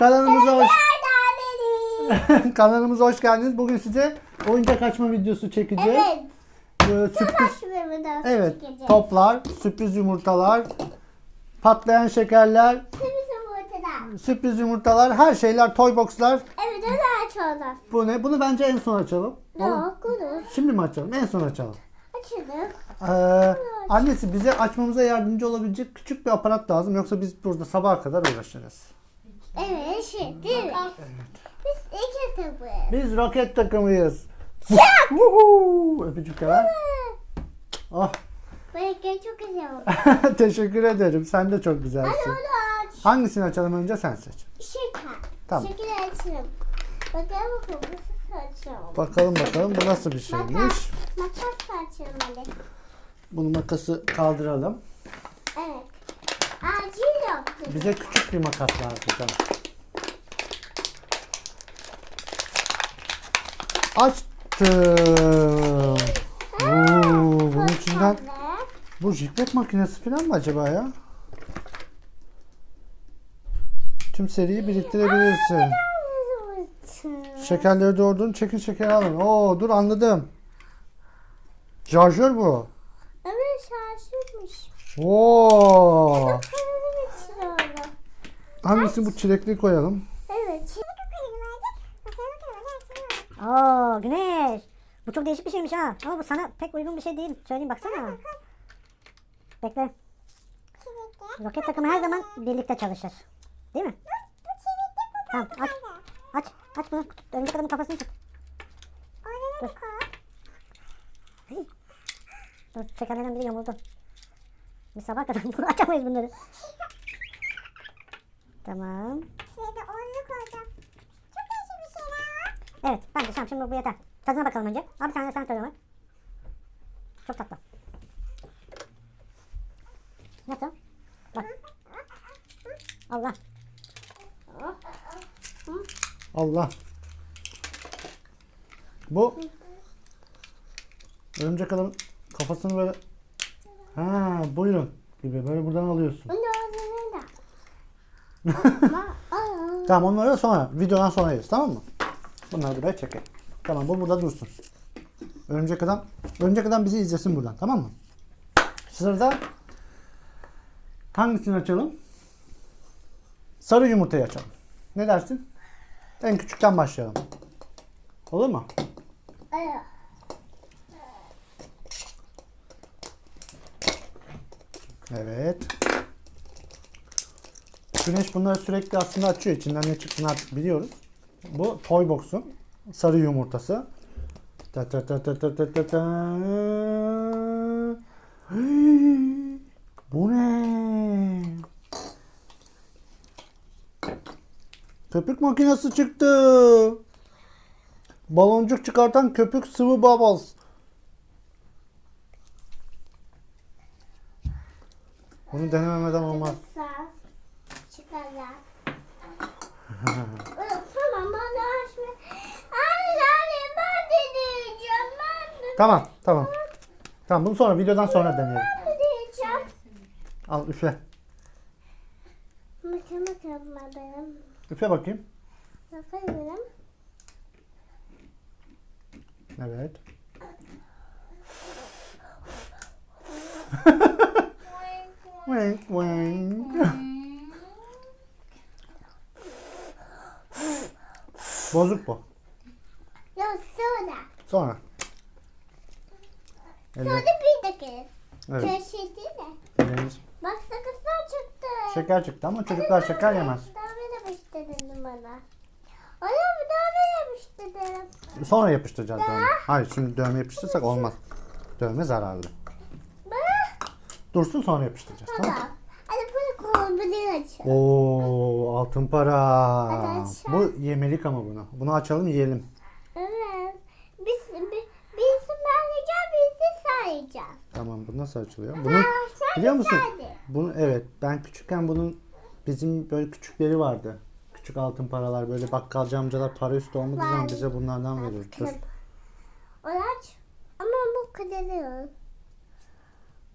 Kanalımıza hoş Nerede? kanalımıza hoş geldiniz. Bugün size oyuncak açma videosu çekeceğiz. Evet. Ee, sürpriz Evet, çekeceğim. toplar, sürpriz yumurtalar, patlayan şekerler, Sürpriz yumurtadan. sürpriz yumurtalar, her şeyler, toy boxlar. Evet öyle açıyorlar. Bu ne? Bunu bence en son açalım. Yok olur. Şimdi mi açalım? En son açalım. Açalım. Ee, annesi bize açmamıza yardımcı olabilecek küçük bir aparat lazım. Yoksa biz burada sabaha kadar uğraşırız. Evet şey değil mi? Biz iki tabi. Biz roket takımıyız. Vuhuu! Öpücük ver. Oh, Belki çok güzel oldu. teşekkür ederim. Sen de çok güzelsin. Hadi onu aç. Hangisini açalım önce sen seç. Şeker. Tamam. Şeker açalım. Bakalım bakalım nasıl açalım. Bakalım bakalım bu nasıl bir şeymiş. Makas. Makas açalım hadi. Bunu makası kaldıralım. Evet. Acil yaptım. Bize küçük bir makas lazım. Tamam. Açtım. Oo, bunun içinden bu jiplet makinesi falan mı acaba ya? Tüm seriyi biriktirebilirsin. Şekerleri doğurduğun çekin şekeri alın. Oo dur anladım. Şarjör bu. Oo. Karanın içine oldu. Hangisi bu çilekli koyalım? Evet. Oo Güneş. Bu çok değişik bir şeymiş ha. Ama bu sana pek uygun bir şey değil. Söyleyeyim baksana. Bekle. Roket takımı her zaman birlikte çalışır. Değil mi? Tamam aç. Aç. Aç bunu. Tut. Örümcek adamın kafasını tut. Dur. Hey. Dur şekerlerden biri yamuldu. Biz sabah kadar bunu açamayız bunları. Tamam. Evet bence tamam şimdi bu yeter. Tadına bakalım önce. Abi sen de sen tadına bak. Çok tatlı. Nasıl? Bak. Allah. Allah. Bu örümcek adamın kafasını böyle ha buyurun gibi böyle buradan alıyorsun. Tamam onları sonra videodan sonra yeriz tamam mı? Bunları buraya çekelim. Tamam bu burada dursun. Örümcek adam örümcek adam bizi izlesin buradan tamam mı? Sırada hangisini açalım? Sarı yumurtayı açalım. Ne dersin? En küçükten başlayalım. Olur mu? Aa. Evet. Güneş bunları sürekli aslında açıyor. İçinden ne çıktığını artık biliyoruz. Bu Toy Box'un sarı yumurtası. Ta ta ta ta ta ta ta ta. Bu ne? Köpük makinesi çıktı. Baloncuk çıkartan köpük sıvı bubbles. Bunu denememeden olmaz. Tamam Tamam, tamam. Bunu sonra videodan sonra deneyelim. Al üfle. Üfle bakayım. Bakalım. Evet. Wink wink. Bozuk bu. Yok sonra. Sonra. Sonra Evet. bir dakika. evet. Çeşitli de. elleriniz- Bak sakızlar çıktı. Şeker çıktı ama çocuklar şeker yemez. Daha yapıştı dedim bana. Ana bir daha yapıştı dedim. Sonra yapıştıracağız dövme. Hayır şimdi dövme yapıştırırsak olmaz. Dövme zararlı. Dursun sonra yapıştıracağız tamam? Tamam. Hadi bunu kombini açalım. Oo altın para. Hadi aç. Bu yemelik ama bunu. Bunu açalım yiyelim. Evet. Biz, bi- birisi ben yiyeceğim, birisi sen yiyeceksin. Tamam bu nasıl açılıyor? Bunu sen biliyor musun? güzeldi. Bunu evet ben küçükken bunun bizim böyle küçükleri vardı. Küçük altın paralar böyle bakkalcı amcalar para üstü olmadığı zaman bize bunlardan verir. Dur. Onu aç. Ama bu kadarı yok.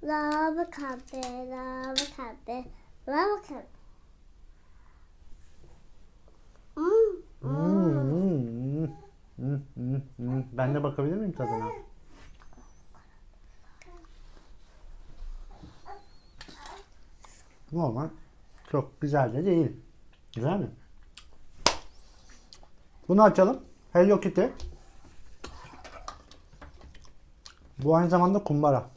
Lava kahve, lava kahve, lava kahve. Hmm, hmm, hmm, hmm, hmm. Ben de bakabilir miyim tadına? Normal. Çok güzel de değil. Güzel mi? Bunu açalım. Hello Kitty. Bu aynı zamanda kumbara.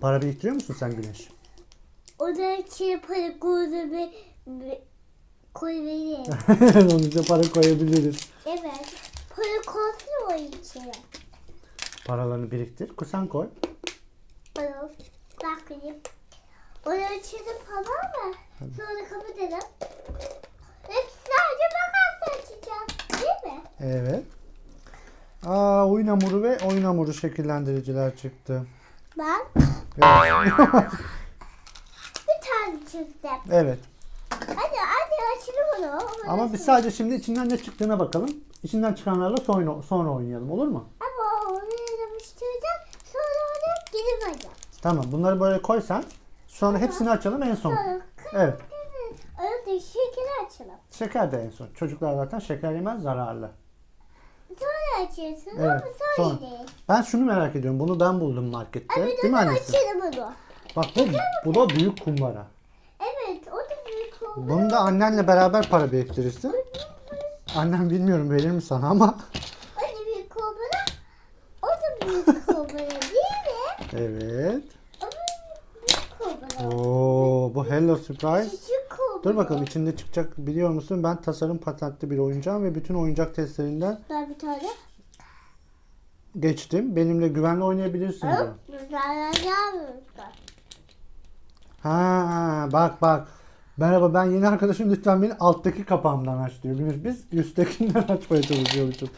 Para biriktiriyor musun sen Güneş? O da içine para koydu bir, bir koyabilir. Onun için para koyabiliriz. evet. Para koysun o içine. Paralarını biriktir. Kusan koy. Olur. Bakayım. Onun içine para mı? Sonra kapatalım. Hepsi sadece makas açacağım. Değil mi? Evet. Aa, oyun hamuru ve oyun hamuru şekillendiriciler çıktı. Ben Evet. bir tane çıktı. evet. Hadi hadi açalım onu. Ama biz sadece şimdi içinden ne çıktığına bakalım. İçinden çıkanlarla sonra, sonra oynayalım olur mu? Ama onu yapıştıracağım. Sonra onu alacağım. Tamam bunları böyle koy sen. Sonra hepsini açalım en son. Sonra Evet. Onu da şekeri açalım. Şeker de en son. Çocuklar zaten şeker yemez zararlı. Sonra açıyorsun Evet, ama sonra, sonra. Ben şunu merak ediyorum. Bunu ben buldum markette. Abi Değil mi annesi? açalım onu. Bak bu, bu da büyük kumbara. Evet o da büyük oldu. Bunu da annenle beraber para biriktirirsin. Annem bilmiyorum verir mi sana ama. O da büyük oldu. O da büyük oldu değil mi? Evet. O da büyük oldu. Oo, bu Hello Surprise. Küçük. Dur bakalım içinde çıkacak biliyor musun? Ben tasarım patentli bir oyuncağım ve bütün oyuncak testlerinden Daha bir tane. geçtim. Benimle güvenle oynayabilirsin diyor. Gelmiyor. Ha bak bak. Merhaba ben yeni arkadaşım lütfen beni alttaki kapağımdan aç diyor. Biz, biz üsttekinden açmaya çalışıyormuşuz.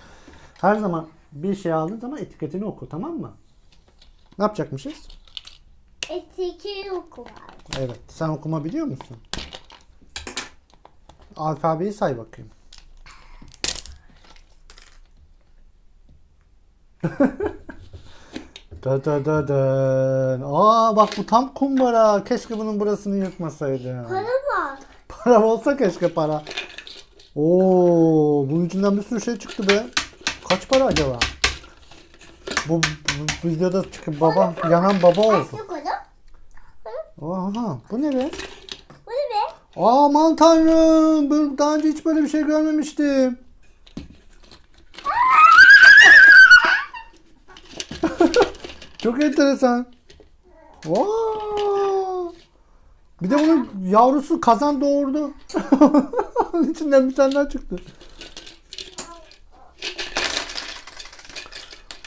Her zaman bir şey aldığın zaman etiketini oku tamam mı? Ne yapacakmışız? Etiki oku var. Evet. Sen okuma biliyor musun? Alfabeyi say bakayım. da da da da. Aa bak bu tam kumbara. Keşke bunun burasını yırtmasaydı. Para var. Para olsa keşke para. Oo, bunun içinden bir sürü şey çıktı be. Kaç para acaba? Bu, bu videoda çıkıp baba yanan baba oldu. Aha, bu ne be? Aman tanrım. Daha önce hiç böyle bir şey görmemiştim. Çok enteresan. Vaa! Bir de bunun yavrusu kazan doğurdu. Onun içinden bir tane daha çıktı.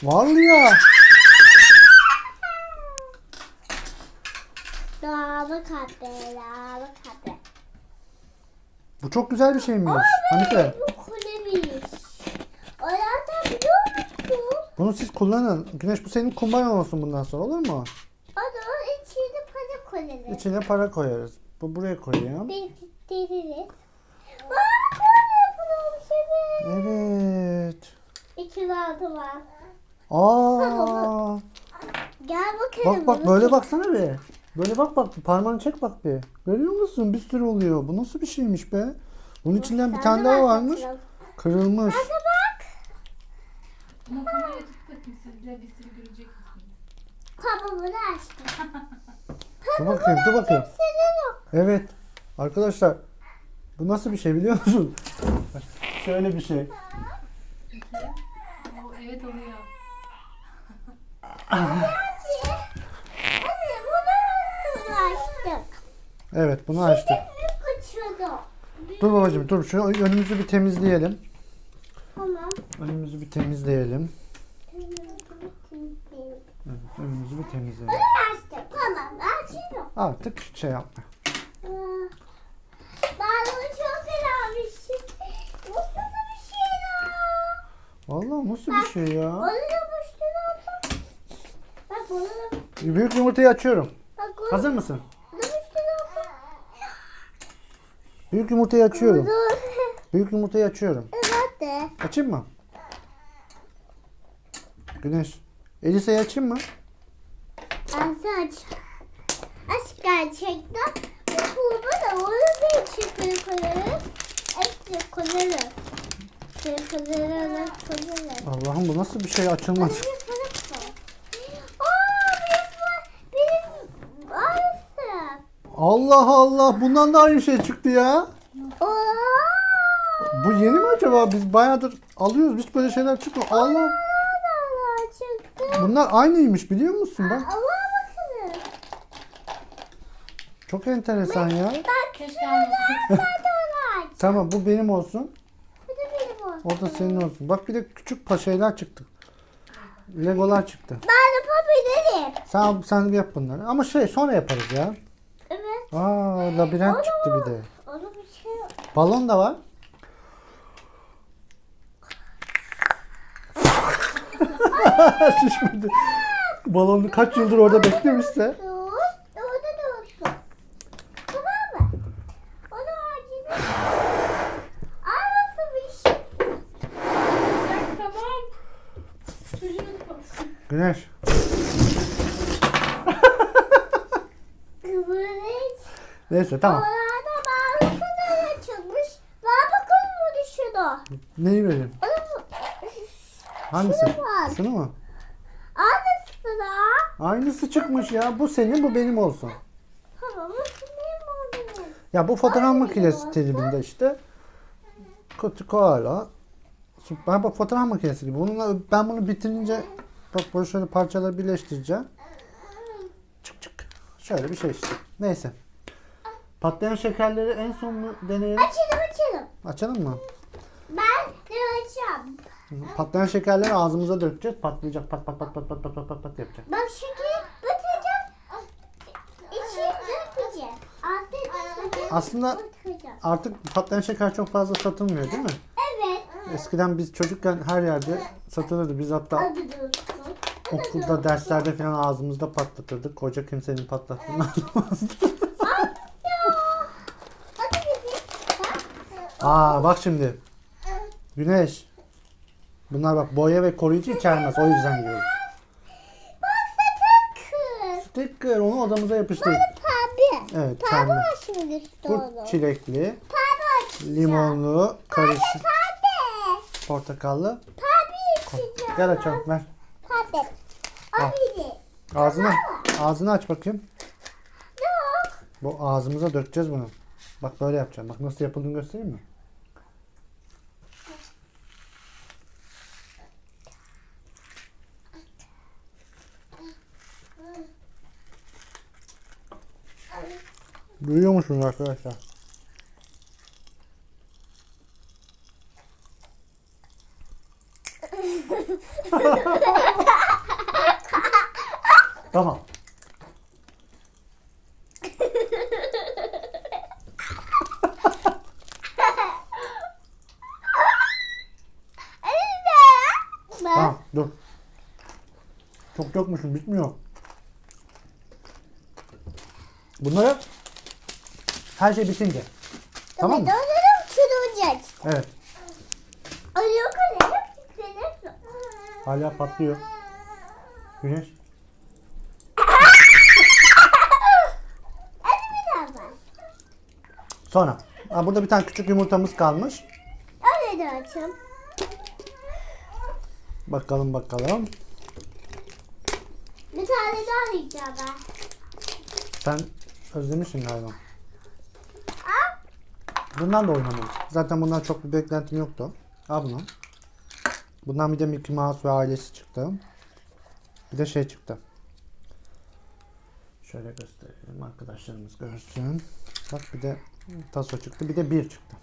Vallahi ya. Dağlı kahve, dağlı kahve. Bu çok güzel bir şeymiş. Hanife. Bu kulemiş. Oradan biliyor musun? Bunu siz kullanın. Güneş bu senin kumbaran olsun bundan sonra olur mu? O da içinde para koyalım. İçine para koyarız. Bu buraya koyayım. Bir deliriz. Bak böyle yapılmış evet. Evet. İki altı var. Aa. Gel bakalım. Bak bak böyle baksana be. Böyle bak bak parmağını çek bak be. Görüyor musun? Bir sürü oluyor. Bu nasıl bir şeymiş be? Bunun içinden bir tane daha varmış. bakalım. Kırılmış. Hadi bak. Ama kameraya tut bakayım siz de bir sürü görecek misiniz? Kabımını açtım. Dur bakayım dur bakayım. Evet. Arkadaşlar bu nasıl bir şey biliyor musun? Şöyle bir şey. O evet oluyor. Hadi. Hadi bunu açtık. Evet bunu açtık. Dur babacığım dur şu önümüzü bir temizleyelim. Tamam. Önümüzü bir temizleyelim. Evet, önümüzü bir temizleyelim. Bunu açtık. Tamam. Açıyorum. Artık şey yapma. Ben onu çok. Bu nasıl bir şey ya? Vallahi nasıl bir şey ya? Onu da yapıştıralım. Bak bunu da Büyük yumurtayı açıyorum. Bak bunu Hazır mısın? da yapıştıralım. Büyük yumurtayı açıyorum. Büyük yumurtayı açıyorum. Evet de. Açayım mı? Güneş. Elisa'yı açayım mı? Aç aç. Aç gerçekten. Bu kurba da onu bir içine koyarız. koyarız. Şöyle koyarız, koyarız. Allah'ım bu nasıl bir şey açılmaz. Anne sana koy. Aa, benim, benim aynısı. Allah Allah bundan da aynı şey çıktı ya. Bu yeni mi acaba? Biz bayağıdır alıyoruz. Hiç böyle şeyler çıkmıyor. Allah. nereden çıktı? Bunlar aynıymış biliyor musun bak. Allah bakın. Çok enteresan ya. Bak. Tamam bu benim olsun. Bu da benim olsun. O da senin olsun. Bak bir de küçük şeyler çıktı. Legolar çıktı. Ben de yapabilirim. Sen sen yap bunları. Ama şey sonra yaparız ya. Aa labirent çıktı bir de. Onu bir şey Balon da var. Şişmedi. Balonu kaç yıldır orada beklemişse. Dur. Orada da olsun. Tamam mı? Onu acil. Aa nasıl bir şey? Bırak, tamam. Çocuğunu kapat. Güneş. Kıvırcık. Neyse tamam. Orada bazı kadar açılmış. Ver bakalım bunu şunu. Neyi vereyim? Onu? Hangisi? Şunu var. Şunu mu? Aynısı da. Aynısı çıkmış ya. Bu senin bu benim olsun. Tamam. Bu benim oldu. Ya bu fotoğraf makinesi tribinde işte. Kutu koala. Ben bak fotoğraf makinesi gibi. Bununla ben bunu bitirince bak böyle şöyle parçaları birleştireceğim. Çık çık. Şöyle bir şey işte. Neyse. Patlayan şekerleri en son deneyelim. Açalım açalım. Açalım mı? Ben de açacağım. Patlayan şekerleri ağzımıza dökeceğiz. Patlayacak. Pat pat pat pat pat pat pat pat, pat yapacak. Bak şekeri batıracağım. İçini dökmeyeceğim. Ağzına dökmeyeceğim. Aslında batıracağım. artık patlayan şeker çok fazla satılmıyor değil mi? Evet. Eskiden biz çocukken her yerde satılırdı. Biz hatta Adı dursun. okulda derslerde falan ağzımızda patlatırdık. Koca kimsenin patlattığını anlamazdı. Aa bak şimdi. Güneş. Bunlar bak boya ve koruyucu içermez. O yüzden diyorum. Bak kız. Sticker onu odamıza yapıştırdık. Pembe. Evet Pembe var şimdi üstü Bu çilekli, Pembe limonlu, karışık, Pembe. portakallı. Pembe açacağım. Gel açalım ver. Pembe. Ağzını, ağzını aç bakayım. Yok. Bu ağzımıza dökeceğiz bunu. Bak böyle yapacağım. Bak nasıl yapıldığını göstereyim mi? Duyuyor musunuz arkadaşlar? tamam. Tamam dur. Çok yokmuşum bitmiyor. Bunları her şey bitince. Tamam mı? Onları çürüyecek. Evet. Ayıyor kalem. Kalem. Hala patlıyor. Güneş. Hadi bir daha ver. Sonra. Ha, burada bir tane küçük yumurtamız kalmış. Öyle de açayım. Bakalım bakalım. Bir tane daha yiyeceğim ben. Sen özlemişsin galiba. Bundan da oynamadım. Zaten bundan çok bir beklentim yoktu. Al bunu. Bundan bir de Mickey Mouse ve ailesi çıktı. Bir de şey çıktı. Şöyle gösterelim arkadaşlarımız görsün. Bak bir de taso çıktı. Bir de bir çıktı.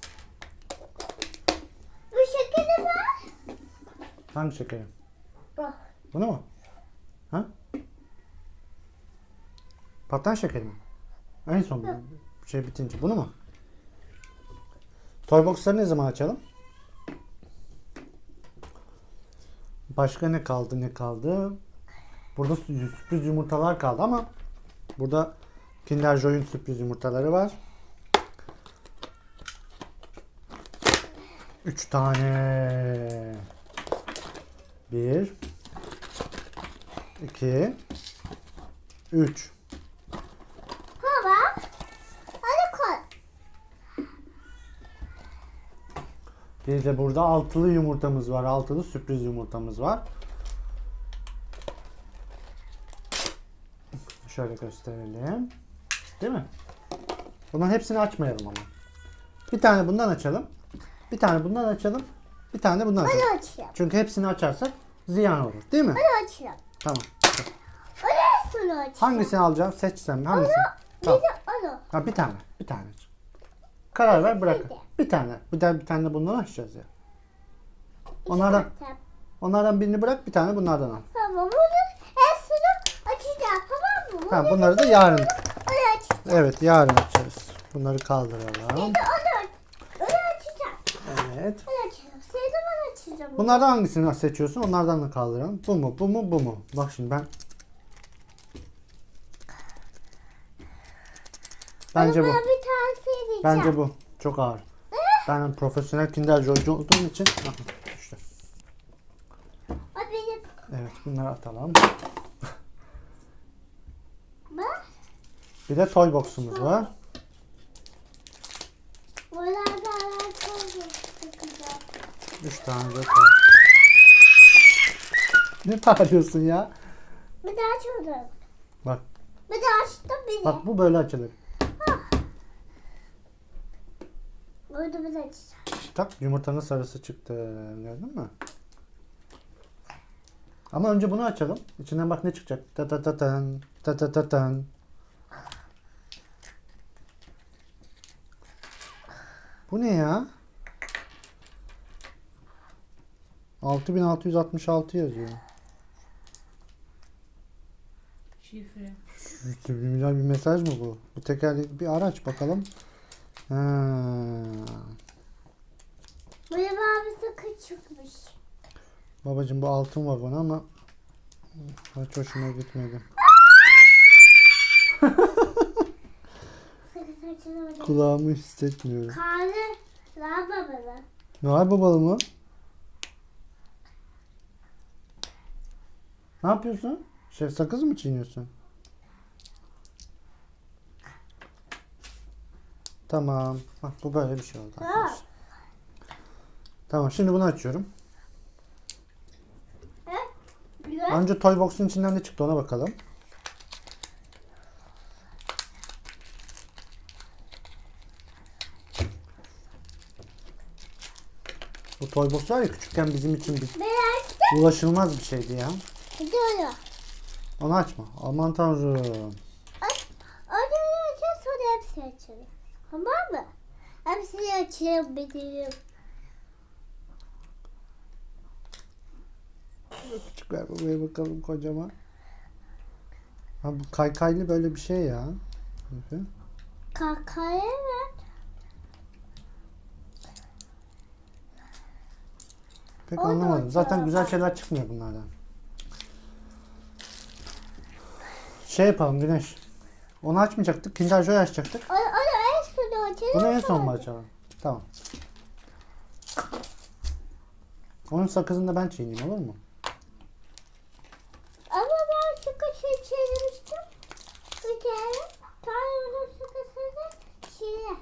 Bu şekeri ver. Hangi şekeri? Bu. Bunu mu? Ha? Patlayan şekeri mi? En son şey bitince. Bunu mu? Toybox'ları ne zaman açalım? Başka ne kaldı ne kaldı? Burada sü- sürpriz yumurtalar kaldı ama burada Kinder Joy'un sürpriz yumurtaları var. 3 tane. 1 2 3 Baba. Hadi koy. Bir de burada altılı yumurtamız var. Altılı sürpriz yumurtamız var. Şöyle gösterelim. Değil mi? Bunların hepsini açmayalım ama. Bir tane bundan açalım. Bir tane bundan açalım. Bir tane bundan açalım. Onu açacağım. Çünkü hepsini açarsak ziyan olur. Değil mi? Onu açacağım. Tamam. Onu açacağım. Hangisini alacağım? Seç sen. Hangisini? Bir Tamam. de onu. Ha, bir tane. Bir tane. Karar ver bırak. Bir tane. Bir tane, bir tane bundan açacağız ya. Onlardan, onlardan birini bırak bir tane bunlardan al. Tamam. Bunu en sonu açacağım. Tamam mı? Tamam bunları da yarın. Onu açacağım. Evet yarın açarız. Bunları kaldıralım. De onu, onu açacağım. Evet. Onu açacağım. Seni de ben açacağım. Bunlardan hangisini seçiyorsun? Onlardan da kaldıralım. Bu mu? Bu mu? Bu mu? Bak şimdi ben Bence bu. Tavsiye edeceğim. Bence bu. Çok ağır. Ben profesyonel kinder joycu olduğum için Aha, işte. O benim. Evet bunları atalım. Bak. Bir de toy box'umuz var. Buralarda alakalı takacağım. Üç tane de toy. Ne bağırıyorsun ya? Bir de açmadım. Bak, Bir de açtım de. bak bu böyle açılır. Burada bir açacağım. Tak yumurtanın sarısı çıktı. Gördün mü? Ama önce bunu açalım. İçinden bak ne çıkacak. Ta ta ta tan. Ta ta ta tan. Bu ne ya? 6666 yazıyor. Şifre. Subliminal bir mesaj mı bu? Bu tekerlekli bir araç bakalım. Ha. Mavi sakın çıkmış. Babacım bu altın vagon ama hiç hoşuma gitmedi. Kulağımı hissetmiyorum. Karnı lan babana. Noel babalı mı? Ne yapıyorsun? Şey sakız mı çiğniyorsun? Tamam. Bak bu böyle bir şey oldu Tamam. arkadaşlar. Tamam şimdi bunu açıyorum. Önce toy box'un içinden ne çıktı ona bakalım. Bu toy box var ya küçükken bizim için bir ulaşılmaz bir şeydi ya. Onu açma. Aman tanrım. Aç. Onu açacağız sonra hepsi açalım. Tamam mı? Hepsini açalım bedelim. Küçük ver babaya bakalım kocaman. Ha bu kaykaylı böyle bir şey ya. Kakaya ver. Pek O da anlamadım. Zaten güzel şeyler çıkmıyor bunlardan. Şey yapalım Güneş. Onu açmayacaktık. Kinder Joy açacaktık. Onu, açalım. Bunu en son mu açalım? Tamam. Onun sakızını da ben çiğneyim olur mu? Ama ben şu kaşığı çevirmiştim. Bir kere. Sonra onun sıkısını çiğne.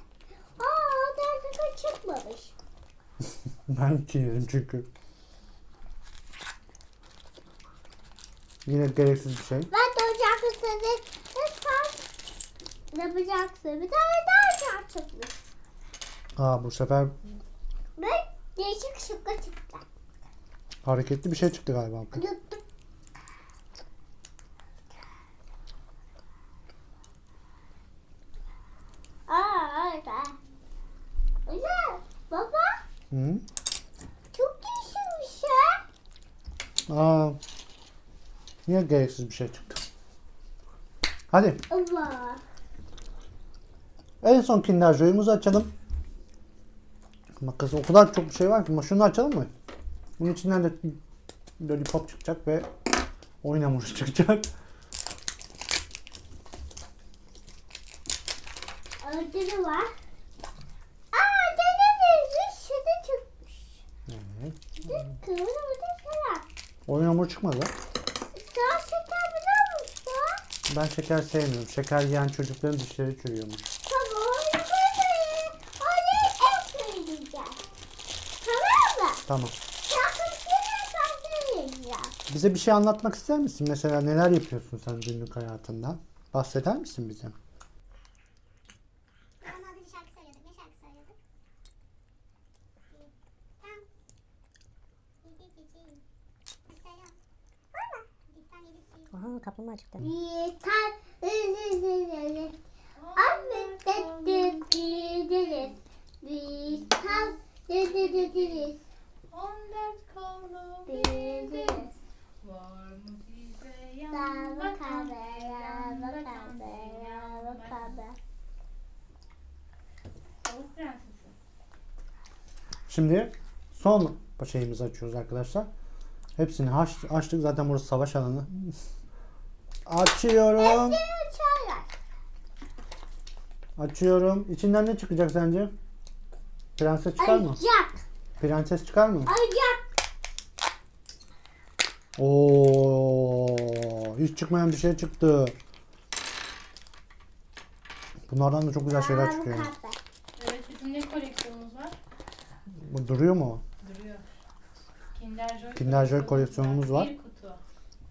Aa oradan sakın çıkmamış. Ben çiğnedim çünkü. Yine gereksiz bir şey. Ben de ocak ısırdık. Yapacaksın. Bir tane daha ocak çıkmış. Aa bu sefer Ve değişik şıkkı çıktı. hareketli bir şey çıktı galiba. Yuttum. Aa orada. Güzel. Baba Hı? çok değişik bir şey. Aa. Niye gereksiz bir şey çıktı? Hadi Baba. En son Kinder Joy'umuzu açalım. Makas o kadar çok bir şey var ki. Şunu açalım mı? Bunun içinden de lollipop çıkacak ve oyun hamuru çıkacak. Da var. Aa denememiş. Şurada çıkmış. Evet. Kırmızı burada şarap. Oyun hamuru çıkmadı. Sen şeker biliyor musun? Ben şeker sevmiyorum. Şeker yiyen çocukların dişleri çürüyormuş. Tamam onu koymayın. Onu en söyleyeceğim. Tamam Tamam. Bize bir şey anlatmak ister misin? Mesela neler yapıyorsun sen günlük hayatında? Bahseder misin bize? Ama bir şarkı söylüyorduk. Ne şarkı söylüyorduk? Tam. Mesela. Var mı? Bir tane bir şey. Aha kaplumbağa çıktı. Bir tane. Ahmet dedik gideriz. Bir tane. Dediriz. On dert kavlu Biliriz. Var mı bize yan Lava bakan kabe, lava kabe, lava kabe. Tavuk prensesi. Şimdi son şeyimizi açıyoruz arkadaşlar. Hepsini aç, açtık. Zaten burası savaş alanı. Açıyorum. Açıyorum. İçinden ne çıkacak sence? Prenses çıkar mı? Ayacak. Prenses çıkar mı? Ayacak. Oo, hiç çıkmayan bir şey çıktı. Bunlardan da çok güzel şeyler çıkıyor. kabe. Evet bizim ne koleksiyonumuz var? Bu duruyor mu? Duruyor. Kinder Joy, Kinder Joy koleksiyonumuz var. Bir kutu.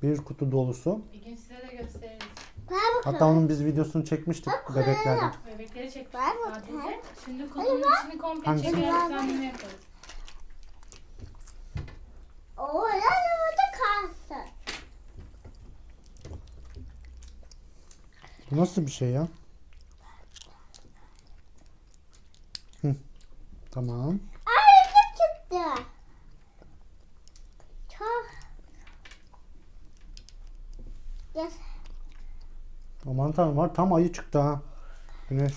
Bir kutu dolusu. Bir gün size de gösteririz. Hatta onun biz videosunu çekmiştik bebeklerden. Bebekleri mı sadece. Şimdi kutunun içini komple Hangisi? çekerek düzenleme yaparız. Orada orada kalsın. Bu nasıl bir şey ya? Hı. Tamam. Çıktı. Çok. Yes. Aman tanrım var. Tam ayı çıktı ha. Güneş.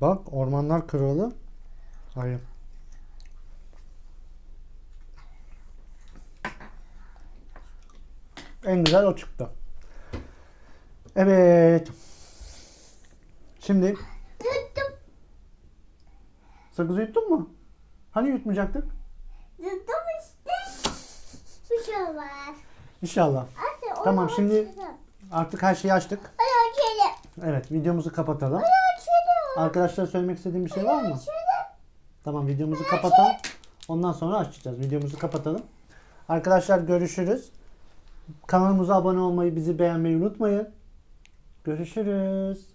Bak ormanlar kralı. Ayı. En güzel o çıktı. Evet. Şimdi Tuttum. sakızı yuttun mu? Hani yutmayacaktık? Tuttum işte. Bir şey. İnşallah. Anne, Tamam, şimdi-. Artık her şeyi açtık. Açalım. Evet videomuzu kapatalım. Açalım. Arkadaşlar söylemek istediğim bir şey var mı? Tamam videomuzu kapatalım. Ondan sonra açacağız. Videomuzu kapatalım. Arkadaşlar görüşürüz. Kanalımıza abone olmayı, bizi beğenmeyi unutmayın. Görüşürüz.